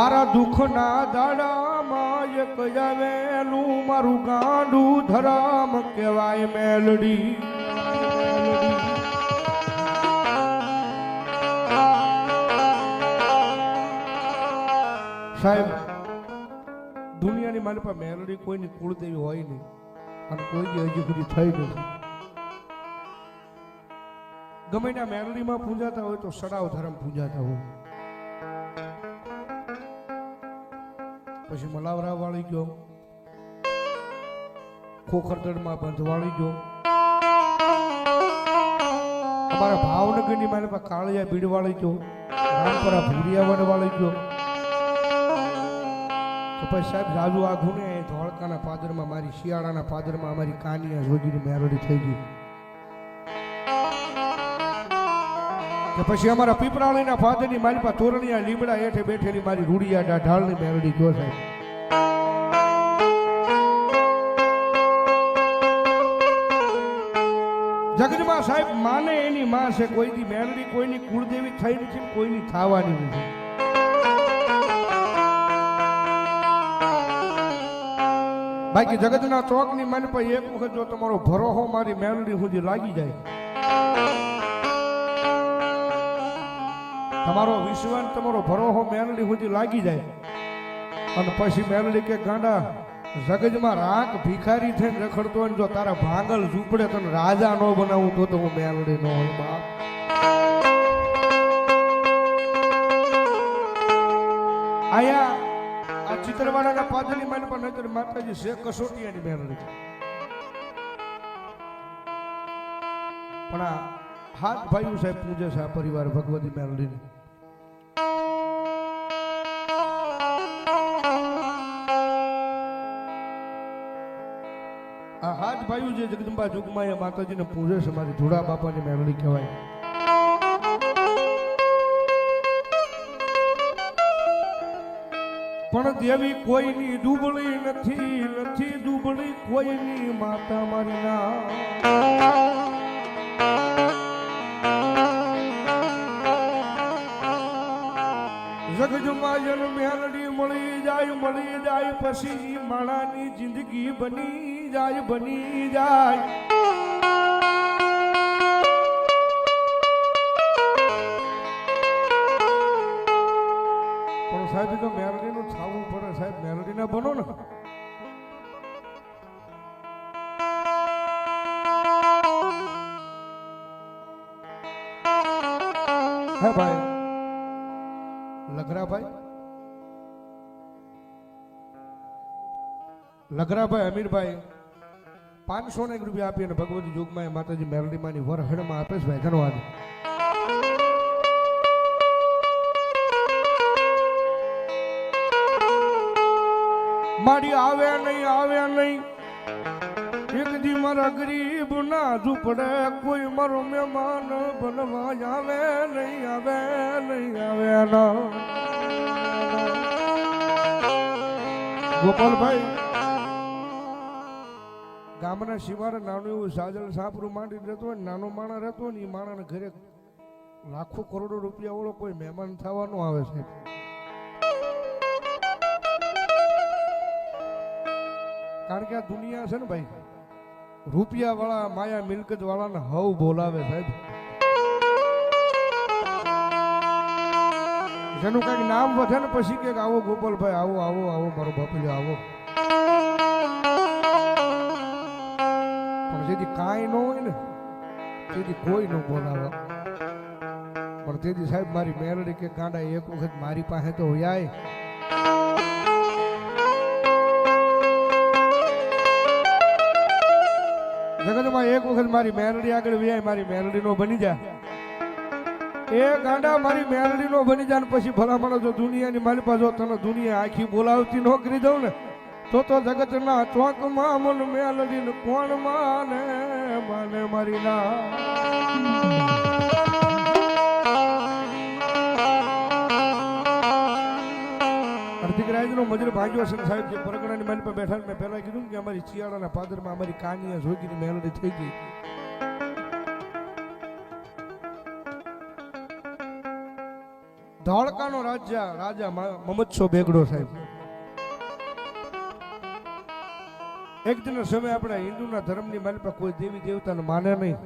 મારા દુઃખના દાડામાં એક આવેલું મારું ગાંડું ધરામ કહેવાય મેલડી. સાહેબ, દુનિયાની મારી પાસે મેલડી કોઈની કુળદેવી હોય નહીં અને કોઈ હજી સુધી થઈ નથી. ગમે ત્યાં મેલડીમાં પૂજાતા હોય તો સડાવ ધર્મ પૂજાતા હોય. પછી મલાવરા વાળી ગયો. ખોખરદડમાં બંધવાળી ગયો. અમારા ભાવનગરની મારી પાસે કાળિયા બીડવાળી ગયો. રામપરા ભૂરિયાવન વાળી ગયો. તો પછી સાહેબ, રાજુ આઘું ને ધોળકાના પાદરમાં, મારી શિયાળાના પાદરમાં અમારી કાનિયા જોગીની મેરડી થઈ ગઈ. કે પછી અમારા પીપરાળીના ફાદરની મારી પાસે તોરણિયા લીમડા હેઠે બેઠેલી મારી રૂડિયા ઢાળની મેરડી ગયો સાહેબ. જગતમાં સાહેબ, માને એની માં છે, કોઈની દી કોઈની કુળદેવી થઈ નથી કોઈની થવાની નથી. બાકી જગતના ચોકની મન પર એક વખત જો તમારો ભરોહો મારી મેલડી સુધી લાગી જાય, તમારો વિશ્વાસ તમારો ભરોહો મેલડી સુધી લાગી જાય. અને પછી મેલડી કે, ગાંડા જગજમાં રાખ ભિખારી થઈને રખડતો હોય જો તારા ભાંગલ ઝૂંપડે તને રાજા નો બનાવું તો તો હું મેલડી નો હોય, બાપ. આયા, આ ચિત્રવાડાના પાદરની માન પર નજર માતાજી શેખ કસોટી એની મેલડી. પણ આ હાથ ભાઈ સાહેબ પૂજે છે આ પરિવાર ભગવતી મેલડીને. આ છે જગદંબા જુગમાં માતાજીને પૂજે છે, મારી ધોળા બાપાની મેળવી કહેવાય. પણ દેવી કોઈની ડૂબળી નથી નથી ડૂબળી કોઈની માતા મારી ના. જગજમાં જન્મ્યાલડી મળી જાય મળી જાય, પછી માણાની જિંદગી બની જાય બની જાય. પણ સાહેબ તો મેલડી નું છાવું પડે. સાહેબ, મેલડીના બનો ને. હે ભાઈ. લગરાભાઈ લગરાભાઈ અમીરભાઈ પાંચસો ને એક રૂપિયા આપી અને ભગવતી એ માતાજી મેલડીમાંની વરહડમાં આપે છે ભાઈ ધન્યવાદ મારી આવે નહીં આવે નહીં. મારા ગરીબ ના ઝૂપડે કોઈ મારો મહેમાન બનવા આવે, નહીં આવે નહીં આવે ગોપાલભાઈ, ગામના શિવારે નાનું એવું સાજલ સાપરું માંડી રહેતો હોય નાનો માણા રહેતો હોય ને એ માણાને ઘરે લાખો કરોડો રૂપિયા વાળો કોઈ મહેમાન થવાનો આવે છે. કારણ કે આ દુનિયા છે ને ભાઈ રૂપિયા વાળા માયા મિલકત વાળાને હવ બોલાવે સાહેબ. જેનું કંઈક નામ વધે ને પછી કે આવો ગોપાલભાઈ, આવો આવો આવો, મારો બાપુજી, આવો. પણ જેથી કાંઈ ન હોય ને, તેથી કોઈ ન બોલાવે. પણ તેથી સાહેબ, મારી મેલડી કે ગાંડા એક વખત મારી પાસે તો હોય જગતમાં એક વખત મારી મેલડી આગળ વ્યાય, મારી મેલડી નો બની જા એ ગાંડા મારી મેલડી નો બની જાય પછી ભલામણ જો દુનિયાની મારી પાસે તને દુનિયા આખી બોલાવતી નો કરી દઉં ને, તો તો જગતના ચોકમાં મન મેલડી કોણ માને માને મારી ના. અડધી રાજનો મજૂર ભાગ્યવસન સાહેબ, જે પરગણાની મારી પર બેઠા મેં પહેલાં કીધું કે અમારી શિયાળાના પાદરમાં અમારી કાનિયા જોગીની મેલડી થઈ ગઈ. ધોળકાનો રાજા રાજા મમદસો બેગડો સાહેબ. એક દિન સમય આપણે હિન્દુના ધર્મની માલિપા કોઈ દેવી દેવતાને માને નહીં.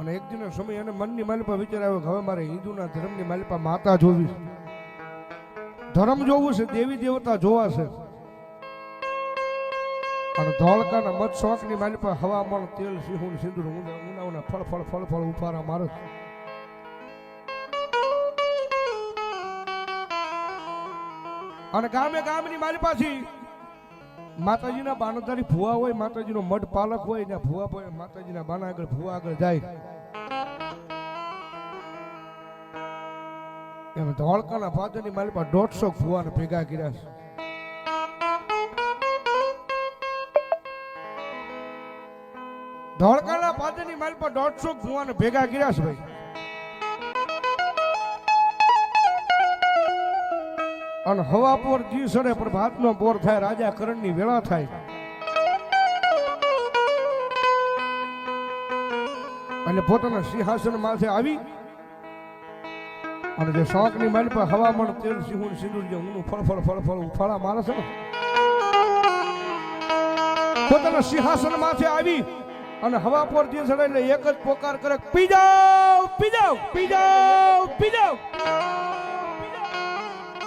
અને એક દિન સમય એને મનની માલિપા વિચાર આવ્યો હવે મારે હિન્દુના ધર્મની માલિપા માતા જોવી. ધર્મ જોવું છે, દેવી દેવતા જોવા છે અને ધોળકાના મત શોખની માલિપા હવામાન, તેલ સિંહુન સિંદુર, ઊંડા ફળ ફળ ફળ ફળ ઉપારા મારે. અને ગામે ગામની પાછી માતાજીના બાનોદારી ફુવા હોય, માતાજીનો મઢ પાલક હોય ને ફુવા હોય માતાજીના બાના આગળ ભૂવા આગળ જાય. એમ ધોળકાના પાદરની મારી પાસે દોઢસો ફુવાને ભેગા કર્યા છે. ધોળકાના પાદરની મારી પાસે દોઢસો ભુવાને ભેગા કર્યા છે ભાઈ. અને હવા પોર જી સડે પ્રભાતનો પોર થાય, રાજા કરણની વેળા થાય. અને પોતાના સિંહાસન માથે આવી અને જે શોખની માલ પર હવામાન તેલ સિંહુન સિંદુર જે હું ફળ ફળ ફળ ફળ ઉફાળા મારે છે પોતાના સિંહાસન માથે આવી અને હવા પર જે સડે એટલે એક જ પોકાર કરે પી જાઓ પી જાઓ પી જાઓ પી જાઓ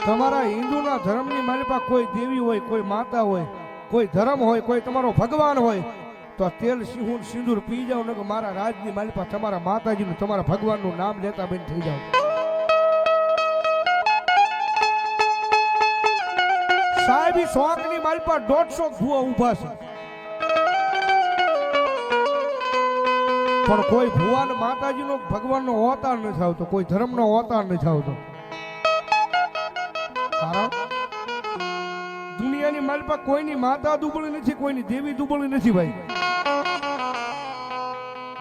તમારા હિન્દુના ધર્મની મારી પાસે કોઈ દેવી હોય, કોઈ માતા હોય, કોઈ ધર્મ હોય, કોઈ તમારો ભગવાન હોય, તો તેલ, સિંહુન, સિંદૂર પી જાઓ ને મારા રાજની મારી પાસે તમારા માતાજીનું, તમારા ભગવાનનું નામ લેતા બેન થઈ જાઓ. સાહેબી શોખની મારી પાસે દોઢસો ભૂવા ઊભા છે. પણ કોઈ ભુવાન માતાજીનો, ભગવાનનો અવતાર નથી આવતો, કોઈ ધર્મનો અવતાર નથી આવતો. માલપા કોઈની માતા દુબળી નથી, કોઈની દેવી દુબળી નથી ભાઈ.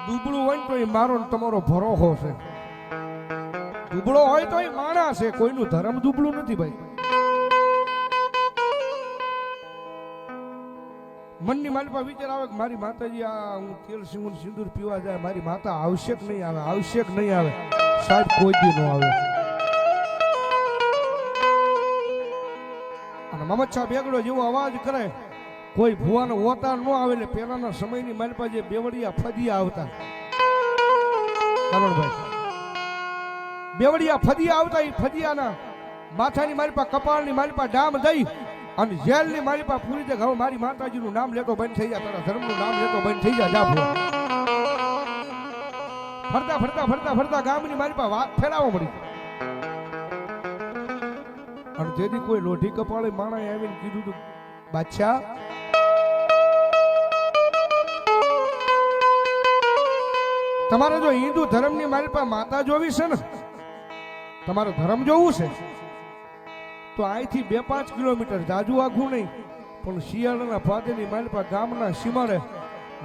દુબળું હોય તો એ મારો તમારો ભરોહો છે. દુબળો હોય તો એ માણસ છે, કોઈનું ધર્મ દુબળું નથી ભાઈ. મનની માલપા વિચાર આવે કે મારી માતાજી આ હું તેલ, સિંગુન, સિંદૂર પીવા જાય, મારી માતા આવશ્યક નહીં આવે? આવશ્યક નહીં આવે? સાહેબ, કોઈ દી ન આવે. અને મમચ્છા બેગડો જેવો અવાજ કરે. કોઈ ભુવાનો ઓતાર ન આવે એટલે પહેલાના સમયની મારી પાસે બેવડિયા, ફદિયા આવતા. કરણભાઈ બેવડિયા, ફદિયા આવતા એ ફદિયાના માથાની મારી પાસે કપાળની મારી પાસે ડામ દઈ અને જેલની મારી પાસે પૂરી દે હવે મારી માતાજીનું નામ લેતો બંધ થઈ જાય, તારા ધર્મનું નામ લેતો બંધ થઈ જા ફરતા ફરતા ફરતા ફરતા ગામની મારી પાસે વાત ફેલાવો મળી. અને તેથી કોઈ લોઢી કપાળે માણા આવીને કીધું તું, બાદશાહ, તમારે જો હિન્દુ ધર્મની મારી પાસે માતા જોવી છે ને, તમારે ધર્મ જોવું છે, તો અહીંથી બે પાંચ કિલોમીટર જાજુ આઘું નહીં, પણ શિયાળાના ફાદેની મારી પાસે ગામના સીમાડે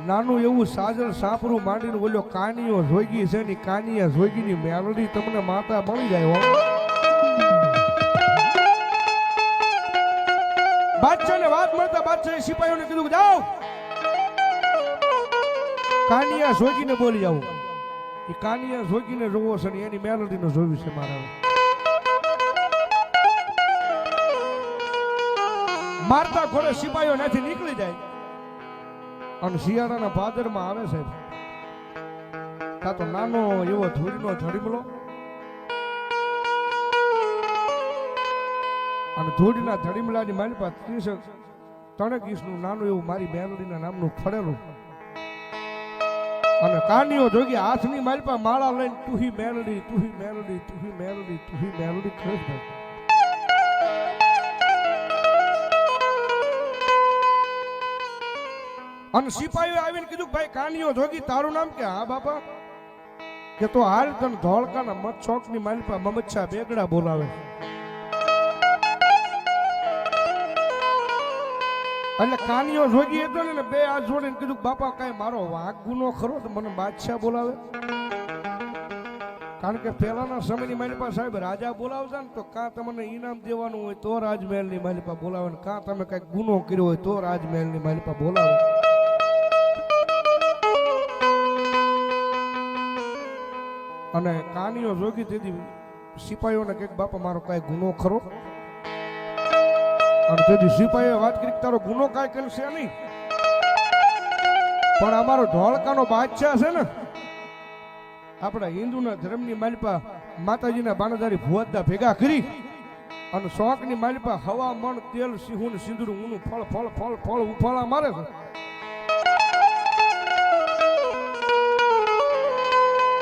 નાનું એવું સાજર સાંપરું માંડીને બોલ્યો કાનીઓ જોગી છે ની, કાનિયા જોગીની મેલડી તમને માતા મળી જાય હો બાદશાહ ને વાત મળતા બાદશાહે સિપાહીઓને કીધું જાઓ. કાનિયા જોગીને બોલી જાવ એ કાનિયા જોગીને જોવો છે ને, એની મેલોડીને જોવી છે મારા. મારતા ખોડે સિપાહીઓ નથી નીકળી જાય. અને શિયાળાના ભાદરમાં આવે છે. કાં તો નાનો એવો ધૂળનો ધડીમલો અને ધૂળના ધડીમલાની મારી પાસે ત્રીસ ત્રણેક ઈસનું નાનું એવું મારી મેલડીના નામનું ફળેલું અને કાનીઓ જોગી હાથની મારી પાસે માળા લઈને તુહી મેલડી તુહી મેલડી તુહી મેલડી તુહી મેલડી ભાઈ. અને સિપાહીઓ આવીને કીધું, ભાઈ, કાનીઓ જોગી, તારું નામ કે હા, બાપા? કે તો હાલ તને ધોળકાના મત છોકની માલપા મમચ્છા બેગડા બોલાવે એટલે કાનીઓ જોગી હતો ને બે હાથ જોડીને કીધું, બાપા, કઈ મારો વાઘ ગુનો ખરો તો મને બાદશાહ બોલાવે. કારણ કે પહેલાના સમયની મારી પાસે સાહેબ રાજા બોલાવતા ને તો કાં તમને ઇનામ દેવાનું હોય તો રાજમહેલની મારી પાસે બોલાવે ને કાં તમે કંઈક ગુનો કર્યો હોય તો રાજમહેલની મારી પાસે બોલાવે. અને કાનીઓ જોગી તેથી સિપાહીઓને કંઈક બાપા, મારો કાંઈ ગુનો ખરો? અને તેથી સિપાહીએ વાત કરી તારો ગુનો કાંઈ કરશે નહીં. પણ અમારો ધોળકાનો બાદશાહ છે ને, આપણા હિન્દુના ધર્મની માલિપા માતાજીના બાણાદારી ભુવાદા ભેગા કરી અને શોખની માલિપા હવા, મણ, તેલ, સિંહું ને સિંદૂર, ઊનું ફળ ફળ ફળ ફળ ઉફાળા મારે છે.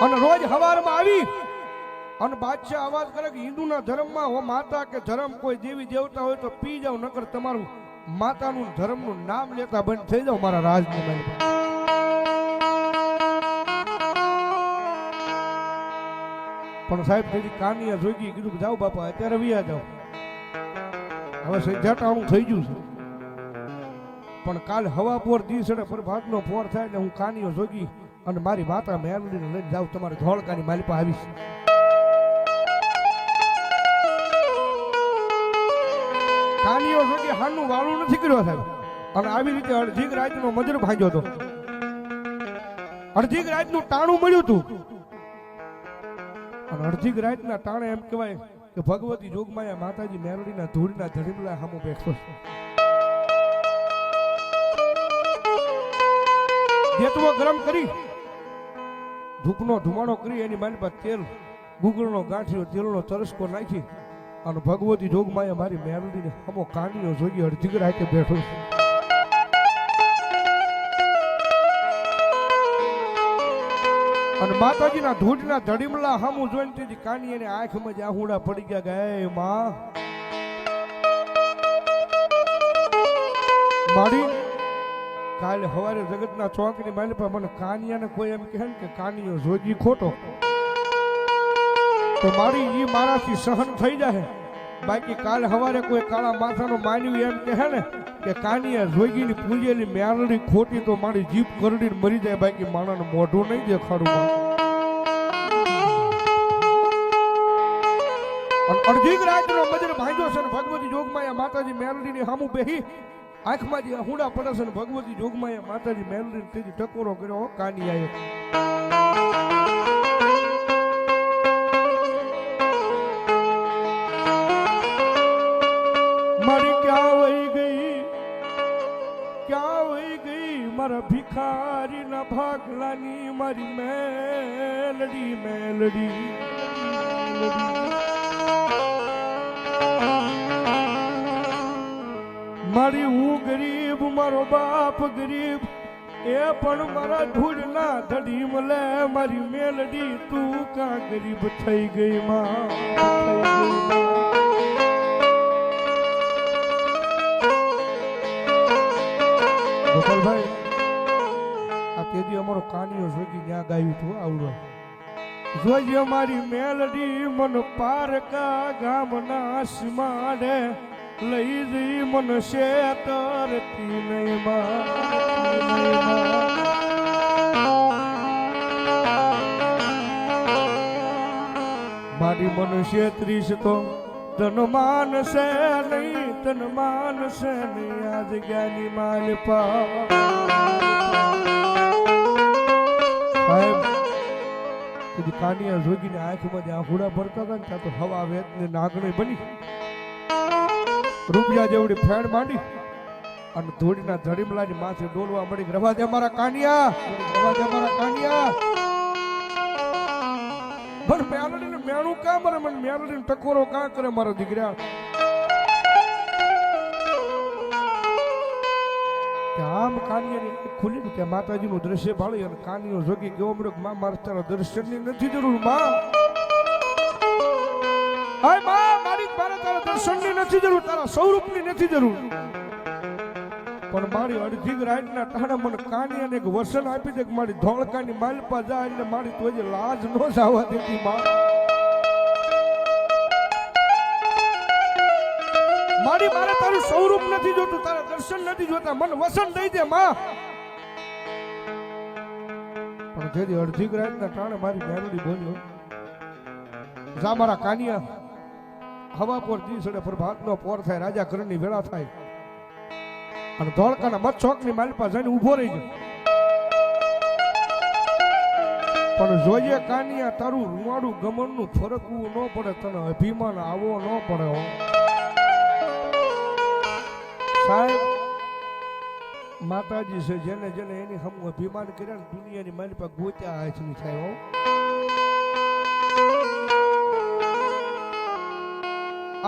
અને રોજ હવારમાં આવી અને બાદશાહ અવાજ કરે કે હિન્દુના ધર્મમાં હો માતા કે ધર્મ કોઈ દેવી દેવતા હોય તો પી જાવ નકર તમારું માતાનું ધર્મનું નામ લેતા બંધ થઈ જાવ મારા રાજની માલિપા પણ સાહેબ તેની કાનિયા જોગી કીધું જાઓ બાપા, અત્યારે વિયા જાઓ. હવે સજાટાણું થઈ ગયું છે. પણ કાલ હવા પોર દિવસે પ્રભાતનો પોર થાય એટલે હું કાનિયો જોગી અને મારી માતા મેરડીને લઈને જાઉં, તમારે ધોળકાની મારી પાસે આવીશ. કાનિયો સુધી હાનું વાળું નથી કર્યો સાહેબ. અને આવી રીતે અડધીક રાતનો મજર ભાંગ્યો હતો. અડધીક રાતનું ટાણું મળ્યું હતું. અને અડધીક રાતના ટાણે એમ કહેવાય કે ભગવતી જોગમાયા માતાજી મેરડીના ધૂળના ધડીમલા સામું બેઠો જેતવો ગરમ કરી, ધૂપનો ધુમાડો કરી, એની મારી પાસે તેલ, ગુગળનો ગાંઠિયો, તેલનો તરસકો નાખી અને ભગવતી જોગમાયા મારી મેલડીને હમો કાનીઓ જોગી અડધી રાતે બેઠો અને માતાજીના ધૂળના ધડીમલા હમું જોઈને તેથી કાની એને આંખમાં જ આહુડા પડી ગયા ગયા માં, મારી કાલે સવારે જગતના ચોકની માલ પર મને કાનિયાને કોઈ એમ કહે ને કે કાનિયો જોગી ખોટો. તો મારી ઈ મારાથી સહન થઈ જાય બાકી કાલે સવારે કોઈ કાળા માથાનો માનવી એમ કહે ને કે કાનિયા જોગીની પૂજેલી મેરડી ખોટી તો મારી જીભ કરડીને મરી જાય. બાકી માણાને મોઢું નહીં દેખાડું અડધી રાતનો મજર ભાંજો છે ભગવતી જોગમાં માતાજી મેરડીની સામું બેહી. આંખમાં જે હુંડા પડે છે ભગવતી જોગમાયા માતાજી મેરડીને તેથી ટકોરો કર્યો કાનિયાએ મારા ભિખારી ના ભાગલાની મારી મેલડી મેલડી મારી હું ગરીબ, મારો બાપ ગરીબ, એ પણ મારા ધૂળના ધડી મળે મારી મેલડી તું કા ગરીબ થઈ ગઈ માં. ગોપાલભાઈ આ તેદી અમારો કાનિયો જોગી ત્યાં ગાયું તું, આવડો. જોઈ અમારી મેલડી મન પારકા ગામના સીમાડે, લઈ જઈ મન શેતરતી નહીં મારી મન શેત્રીસ તો તન માનસે નહીં તન માનસે નહીં આ જગ્યાની માલપા સાહેબ કદી કાનિયા જોગીને આંખમાં જે હુડા ભરતા હતા ને ત્યાં તો હવા વેત ને નાગણી બની. રૂપિયા જેવડી ફેણ માંડી અને ધોળીના ધડીમલાની માથે ડોલવા મળી રવા દે મારા કાનિયા, રવા દે મારા કાનિયા. પણ મેલડીને મેણું કાં મરે મને મેલડીને ટકોરો કાં કરે મારા દીકરા? આમ કાનિયાની ખુલી કે માતાજીનું દ્રશ્ય ભાળી અને કાનિયો જોગી કેવો અમૃતમાં મારે તારા દર્શનની નથી જરૂર, માં. મારી મારે તારા દર્શનની નથી જરૂર, તારા સ્વરૂપની નથી જરૂર. પણ મારી અડધી રાતના ટાણે મને કાનિયાને એક વસન આપી દે કે મારી ધોળકાની માલપા જાય એટલે મારી તો લાજ ન જવા દેતી, માં. મારી મારે તારું સ્વરૂપ નથી જોતું, તારા દર્શન નથી જોતા. મને વસન દઈ દે, માં. પણ જેથી અડધી રાતના ટાણે મારી બેરડી બોલ્યો, જા મારા કાનિયા, હવા પર દિવસડે પ્રભાતનો પોર થાય, રાજા કરણની વેળા થાય. અને ધોળકાના મત ચોકની માલિપા જઈને ઊભો રહી ગયો. પણ જોઈએ કાનિયા, તારું રૂવાડું ગમનનું ફરકવું ન પડે, તને અભિમાન આવો ન પડે, હો. સાહેબ, માતાજી છે, જેને જેને એની હમ અભિમાન કર્યા ને દુનિયાની મારી પાસે ગોત્યા હાથની થાય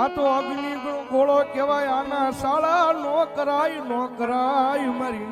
આ તો અગ્નિ ગોળો કહેવાય, આના શાળા નો કરાય નો કરાય મારી